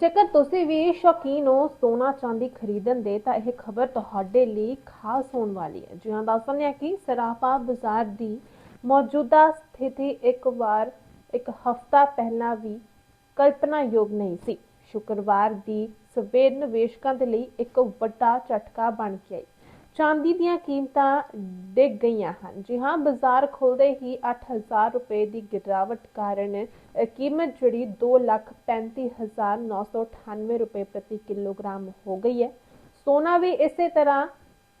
ਜੇਕਰ ਤੁਸੀਂ ਵੀ ਸ਼ੌਕੀਨ ਹੋ ਸੋਨਾ ਚਾਂਦੀ ਖਰੀਦਣ ਦੇ, ਤਾਂ ਇਹ ਖਬਰ ਤੁਹਾਡੇ ਲਈ ਖਾਸ ਹੋਣ ਵਾਲੀ ਹੈ। ਜੀ ਹਾਂ, ਦੱਸਦੇ ਹਾਂ ਕਿ ਸਰਾਫਾ ਬਾਜ਼ਾਰ ਦੀ ਮੌਜੂਦਾ ਸਥਿਤੀ ਇੱਕ ਵਾਰ, ਇੱਕ ਹਫ਼ਤਾ ਪਹਿਲਾਂ ਵੀ ਕਲਪਨਾਯੋਗ ਨਹੀਂ ਸੀ। ਸ਼ੁੱਕਰਵਾਰ ਦੀ ਸਵੇਰ ਨਿਵੇਸ਼ਕਾਂ ਦੇ ਲਈ ਇੱਕ ਵੱਡਾ ਝਟਕਾ ਬਣ ਗਿਆ ਆਈ। ਚਾਂਦੀ ਦੀਆਂ ਕੀਮਤਾਂ ਡਿੱਗ ਗਈਆਂ ਹਨ। ਜੀ ਹਾਂ, ਬਾਜ਼ਾਰ ਖੁੱਲਦੇ ਹੀ 8000 ਰੁਪਏ ਦੀ ਗਿਰਾਵਟ ਕਾਰਨ ਕੀਮਤ ਜਿਹੜੀ 235998 ਰੁਪਏ ਪ੍ਰਤੀ ਕਿਲੋਗ੍ਰਾਮ ਹੋ ਗਈ ਹੈ। ਸੋਨਾ ਵੀ ਇਸੇ ਤਰ੍ਹਾਂ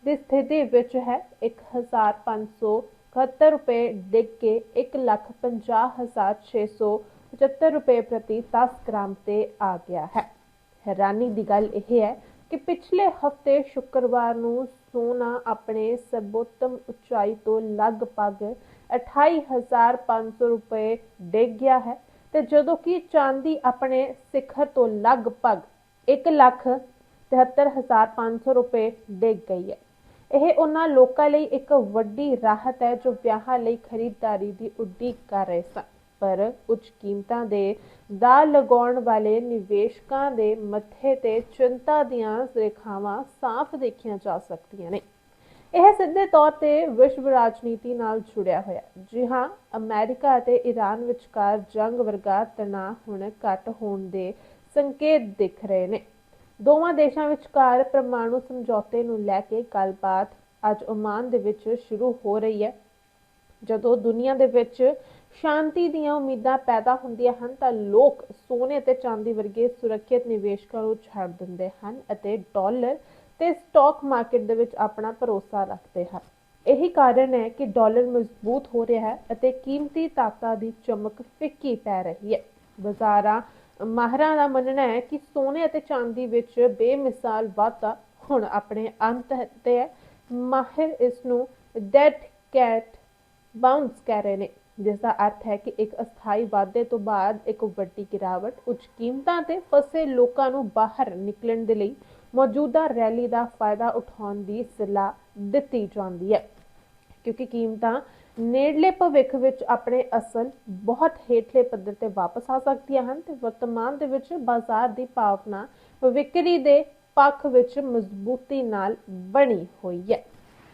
ਦੀ ਸਥਿਤੀ ਵਿੱਚ ਹੈ। 1571 ਰੁਪਏ ਡਿੱਗ ਕੇ 150675 ਰੁਪਏ ਪ੍ਰਤੀ 10 ਗ੍ਰਾਮ ਤੇ ਆ ਗਿਆ ਹੈ। ਹੈਰਾਨੀ ਦੀ ਗੱਲ ਇਹ ਹੈ ਕਿ ਪਿਛਲੇ ਹਫ਼ਤੇ ਸ਼ੁੱਕਰਵਾਰ ਨੂੰ ਸੋਨਾ ਆਪਣੇ ਸਰਬੋਤਮ ਉਚਾਈ ਤੋਂ ਲਗਭਗ 28500 ਰੁਪਏ ਡਿੱਗ ਗਿਆ ਹੈ ਤੇ ਜਦੋਂ ਕਿ ਚਾਂਦੀ ਆਪਣੇ ਸਿਖਰ ਤੋਂ ਲਗਭਗ 173500 ਰੁਪਏ ਡਿੱਗ ਗਈ ਹੈ। ਇਹ ਉਹਨਾਂ ਲੋਕਾਂ ਲਈ ਇੱਕ ਵੱਡੀ ਰਾਹਤ ਹੈ ਜੋ ਵਿਆਹਾਂ ਲਈ ਖਰੀਦਦਾਰੀ ਦੀ ਉਡੀਕ ਕਰ ਰਹੇ ਸਨ। ਪਰ ਉੱਚ ਕੀਮਤਾਂ ਦੇ ਦਾ ਲਗਾਉਣ ਵਾਲੇ ਨਿਵੇਸ਼ਕਾਂ ਦੇ ਮੱਥੇ ਤੇ ਚਿੰਤਾ ਦੀਆਂ ਰੇਖਾਵਾਂ ਸਾਫ਼ ਦੇਖੀਆਂ ਜਾ ਸਕਦੀਆਂ ਨੇ। ਇਹ ਸਿੱਧੇ ਤੌਰ ਤੇ ਵਿਸ਼ਵ ਰਾਜਨੀਤੀ ਨਾਲ ਜੁੜਿਆ ਹੋਇਆ ਹੈ। ਜੀ ਹਾਂ, ਅਮਰੀਕਾ ਅਤੇ ਈਰਾਨ ਵਿਚਕਾਰ ਜੰਗ ਵਰਗਾ ਤਣਾਅ ਹੁਣ ਘੱਟ ਹੋਣ ਦੇ ਸੰਕੇਤ ਦਿਖ ਰਹੇ ਨੇ। ਦੋਵਾਂ ਦੇਸ਼ਾਂ ਵਿਚਕਾਰ ਪਰਮਾਣੂ ਸਮਝੌਤੇ ਨੂੰ ਲੈ ਕੇ ਗੱਲਬਾਤ ਅੱਜ ਓਮਾਨ ਦੇ ਵਿੱਚ ਸ਼ੁਰੂ ਹੋ ਰਹੀ ਹੈ। ਜਦੋਂ ਦੁਨੀਆ ਦੇ ਵਿੱਚ ਸ਼ਾਂਤੀ ਦੀਆਂ ਉਮੀਦਾਂ ਪੈਦਾ ਹੁੰਦੀਆਂ ਹਨ ਤਾਂ ਲੋਕ ਸੋਨੇ ਅਤੇ ਚਾਂਦੀ ਵਰਗੇ ਸੁਰੱਖਿਅਤ ਨਿਵੇਸ਼ਕਾਂ ਨੂੰ ਛੱਡ ਦਿੰਦੇ ਹਨ ਅਤੇ ਡਾਲਰ ਤੇ ਸਟਾਕ ਮਾਰਕੀਟ ਦੇ ਵਿੱਚ ਆਪਣਾ ਭਰੋਸਾ ਰੱਖਦੇ ਹਨ। ਇਹੀ ਕਾਰਨ ਹੈ ਕਿ ਡਾਲਰ ਮਜ਼ਬੂਤ ਹੋ ਰਿਹਾ ਹੈ ਅਤੇ ਕੀਮਤੀ ਤਾਕਤਾਂ ਦੀ ਚਮਕ ਫਿੱਕੀ ਪੈ ਰਹੀ ਹੈ। ਬਾਜ਼ਾਰਾਂ, ਮਾਹਰਾਂ ਦਾ ਮੰਨਣਾ ਹੈ ਕਿ ਸੋਨੇ ਅਤੇ ਚਾਂਦੀ ਵਿੱਚ ਬੇਮਿਸਾਲ ਵਾਧਾ ਹੁਣ ਆਪਣੇ ਅੰਤ ਤੇ ਹੈ। ਮਾਹਿਰ ਇਸ ਨੂੰ ਡੈਡ ਕੈਟ ਬਾਉਂਸ ਕਹਿ ਰਹੇ ਨੇ। ਜਿਸ ਦਾ ਅਰਥ ਹੈ ਕਿ ਇੱਕ ਅਸਥਾਈ ਵਾਧੇ ਤੋਂ ਬਾਅਦ ਇੱਕ ਵੱਡੀ ਗਿਰਾਵਟ, ਉੱਚ ਕੀਮਤਾਂ ਤੇ ਫਸੇ ਲੋਕਾਂ ਨੂੰ ਬਾਹਰ ਨਿਕਲਣ ਦੇ ਲਈ ਮੌਜੂਦਾ ਰੈਲੀ ਦਾ ਫਾਇਦਾ ਉਠਾਉਣ ਦੀ ਸਲਾਹ ਦਿੱਤੀ ਜਾਂਦੀ ਹੈ। ਕਿਉਂਕਿ ਕੀਮਤਾਂ ਨੇੜਲੇ ਭਵਿੱਖ ਵਿੱਚ ਆਪਣੇ ਅਸਲ ਬਹੁਤ ਹੇਠਲੇ ਪੱਧਰ ਤੇ ਵਾਪਸ ਆ ਸਕਦੀਆਂ ਹਨ ਤੇ ਵਰਤਮਾਨ ਦੇ ਵਿੱਚ ਬਾਜ਼ਾਰ ਦੀ ਭਾਵਨਾ ਵਿਕਰੀ ਦੇ ਪੱਖ ਵਿੱਚ ਮਜ਼ਬੂਤੀ ਨਾਲ ਬਣੀ ਹੋਈ ਹੈ।